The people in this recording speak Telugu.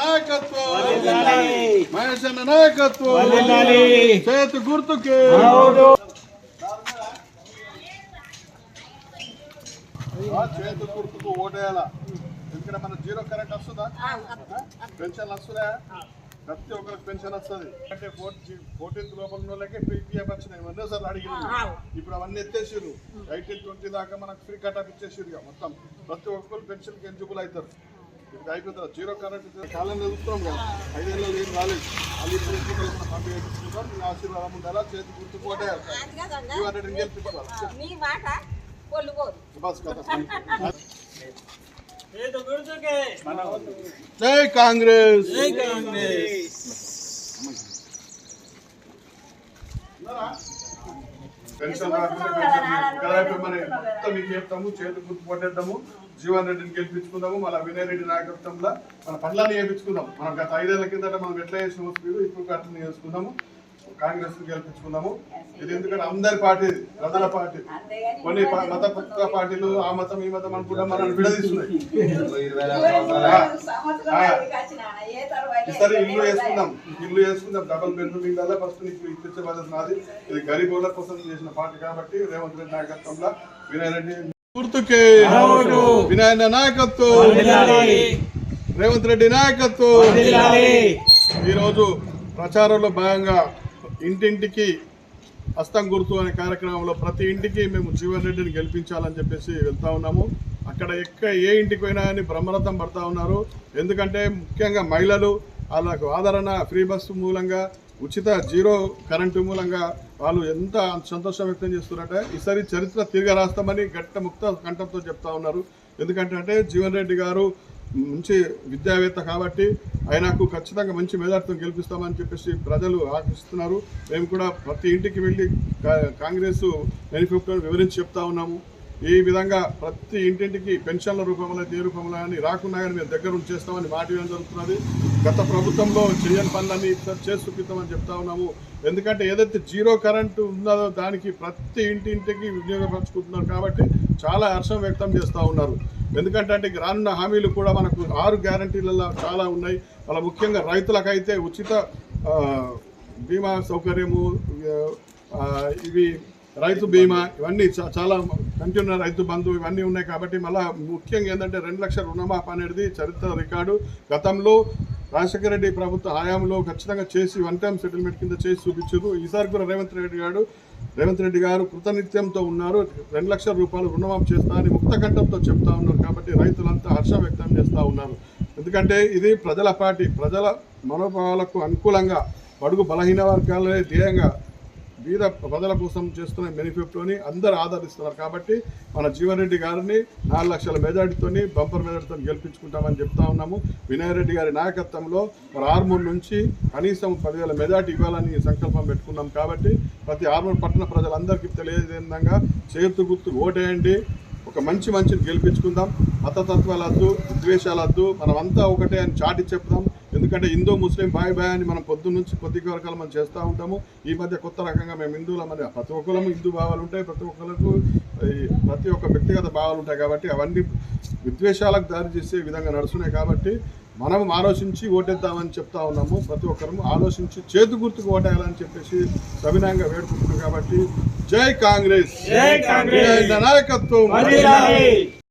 నాయకత్వం మహేష్ అన్న నాయకత్వం. చేతి గుర్తుకి. ఆ చేతి గుర్తుకు ఓటేయాలా. ఎందుకంటే మన జీరో కరెంట్ వస్తుందా? పెన్షన్ వస్తుందా? ప్రతి ఒక్కరికి పెన్షన్ వస్తుంది. అంటే ఫోర్టీన్త్ లోపల వాళ్ళకే ఫ్రీ పిఎఫ్ వచ్చినాయి. ఎన్నో సార్లు అడిగినారు ఇప్పుడు అవన్నీ ఎత్తేసిర్రు. ఎయిటీన్ ట్వంటీ దాకా మనకు ఫ్రీ కట్ ఇచ్చేసిర్రు ఇక మొత్తం. ప్రతి ఒక్కరు పెన్షన్కి ఎలిజిబుల్ అవుతారు. ఇప్పుడు అయిపోతుంది జీరో కరెంట్ కాలం చదువుతున్నాం కదా? ఐదేళ్ళు ఏం రాలేదు. అది ఇప్పుడు మీ ఆశీర్వాదం ఉండాలా? చేతి టూ హండ్రెడ్ బస్ కదా జై కాంగ్రెస్. రాకపోతే మరి మొత్తం మీకు చెప్తాము చేతి గుర్తు కొట్టేద్దాము. జీవన్ రెడ్డిని గెలిపించుకుందాము మళ్ళీ వినయ్ రెడ్డి నాయకత్వంలో మన పనులన్నీ చేపించుకుందాం. మనం గత ఐదేళ్ళ కిందట మనం ఎట్లా చేసిన స్పీడ్ ఇప్పుడు అట్లా చేసుకుందాము. కాంగ్రెస్ని గెలిపించుకుందాము. ఇది ఎందుకంటే అందరి పార్టీ ఇది, ప్రజల పార్టీ. కొన్ని మత పక్క పార్టీలు ఆ మతం ఈ మతం అనుకుంటా మనల్ని విడదీస్తున్నాయి. ఈసారి ఇల్లు వేసుకుందాం. ఇల్లు వేసుకుందాం. డబల్ బెడ్రూమ్ ఇల్లు ఫస్ట్ నీకు ఇప్పించే బాధ్యత నాది. ఇది గరీబుల కోసం చేసిన పార్టీ కాబట్టి రేవంత్ రెడ్డి నాయకత్వంలో వినయ్ రెడ్డి గుర్తుకే. నాయకత్వం. రేవంత్ రెడ్డి నాయకత్వం. ఈరోజు ప్రచారంలో భాగంగా ఇంటింటికి హస్తం గుర్తు అనే కార్యక్రమంలో ప్రతి ఇంటికి మేము జీవన్ రెడ్డిని గెలిపించాలని చెప్పేసి వెళ్తా ఉన్నాము. అక్కడ ఎక్క ఏ ఇంటికి పోయినా కానీ బ్రహ్మరథం పడతా ఉన్నారు. ఎందుకంటే ముఖ్యంగా మహిళలు వాళ్ళకు ఆదరణ ఫ్రీ బస్సు మూలంగా ఉచిత జీరో కరెంటు మూలంగా వాళ్ళు ఎంత సంతోషం వ్యక్తం చేస్తున్నారంటే ఈసారి చరిత్ర తిరిగి రాస్తామని గట్ట ముక్త కంఠంతో చెప్తా ఉన్నారు. ఎందుకంటే అంటే జీవన్ రెడ్డి గారు మంచి విద్యావేత్త కాబట్టి ఆయనకు ఖచ్చితంగా మంచి మేధార్థం గెలిపిస్తామని చెప్పేసి ప్రజలు ఆశిస్తున్నారు. మేము కూడా ప్రతి ఇంటికి వెళ్ళి కా- కాంగ్రెస్ బెనిఫిట్ వివరించి చెప్తా ఉన్నాము. ఈ విధంగా ప్రతి ఇంటింటికి పెన్షన్ల రూపంలో ఏ రూపంలో కానీ రాకుండా కానీ మేము దగ్గర ఉంచేస్తామని చేస్తామని మాట ఇవ్వడం జరుగుతున్నది. గత ప్రభుత్వంలో చేయని పనులన్నీ చేసి చూపిస్తామని చెప్తా ఉన్నాము. ఎందుకంటే ఏదైతే జీరో కరెంటు ఉన్నదో దానికి ప్రతి ఇంటింటికి వినియోగపరచుకుంటున్నారు కాబట్టి చాలా హర్షం వ్యక్తం చేస్తూ ఉన్నారు. ఎందుకంటే అంటే రానున్న హామీలు కూడా మనకు ఆరు గ్యారంటీలలో చాలా ఉన్నాయి. అలా ముఖ్యంగా రైతులకైతే ఉచిత బీమా సౌకర్యము ఇవి రైతు బీమా ఇవన్నీ చాలా కంటిన్యూ రైతు బంధు ఇవన్నీ ఉన్నాయి కాబట్టి మళ్ళీ ముఖ్యంగా ఏంటంటే రెండు లక్షల రుణమాఫీ అనేది చరిత్ర రికార్డు. గతంలో రాజశేఖర రెడ్డి ప్రభుత్వ హయాంలో ఖచ్చితంగా చేసి వన్ టైం సెటిల్మెంట్ కింద చేసి చూపించారు. ఈసారి కూడా రేవంత్ రెడ్డి గారు రేవంత్ రెడ్డి గారు కృతనిత్యంతో ఉన్నారు. రెండు లక్షల రూపాయలు రుణమాఫీ చేస్తా అని ముక్త కంఠంతో చెప్తా ఉన్నారు కాబట్టి రైతులంతా హర్షం వ్యక్తం చేస్తూ ఉన్నారు. ఎందుకంటే ఇది ప్రజల పార్టీ ప్రజల మనోభావాలకు అనుకూలంగా బడుగు బలహీన వర్గాలే ధ్యేయంగా బీద ప్రజల కోసం చేస్తున్న బెనిఫిట్తోని అందరు ఆదరిస్తున్నారు. కాబట్టి మన జీవన్ రెడ్డి గారిని నాలుగు లక్షల మెజార్టీతోని బంపర్ మెజార్టీతో గెలిపించుకుంటామని చెప్తా ఉన్నాము. వినయ్ రెడ్డి గారి నాయకత్వంలో మరి ఆర్మూర్ నుంచి కనీసం పదివేల మెజార్టీ ఇవ్వాలని సంకల్పం పెట్టుకున్నాం. కాబట్టి ప్రతి ఆర్మూర్ పట్టణ ప్రజలందరికీ తెలియజే విధంగా చేతు గుర్తు ఓటేయండి. ఒక మంచి మంచిని గెలిపించుకుందాం. మతతత్వాలద్దు వద్దు వద్దు మనమంతా ఒకటే అని చాటి చెప్దాం ఎందుకంటే హిందూ ముస్లిం బాయ్ బాయ్ అని మనం పొద్దున్న నుంచి కొద్ది వరకాలు మనం చేస్తూ ఉంటాము ఈ మధ్య కొత్త రకంగా మేము హిందువుల మరి ప్రతి ఒక్కరము హిందూ భావాలు ఉంటాయి ప్రతి ఒక్కరికి ప్రతి ఒక్క వ్యక్తిగత భావాలు ఉంటాయి కాబట్టి అవన్నీ విద్వేషాలకు దారి చేసే విధంగా నడుస్తున్నాయి కాబట్టి మనం ఆలోచించి ఓటేద్దామని చెప్తా ఉన్నాము ప్రతి ఒక్కరము ఆలోచించి చేతు గుర్తుకు ఓటేయాలని చెప్పేసి సవినంగా వేడుకుంటున్నాం కాబట్టి జై కాంగ్రెస్ జై కాంగ్రెస్! నాయకత్వం!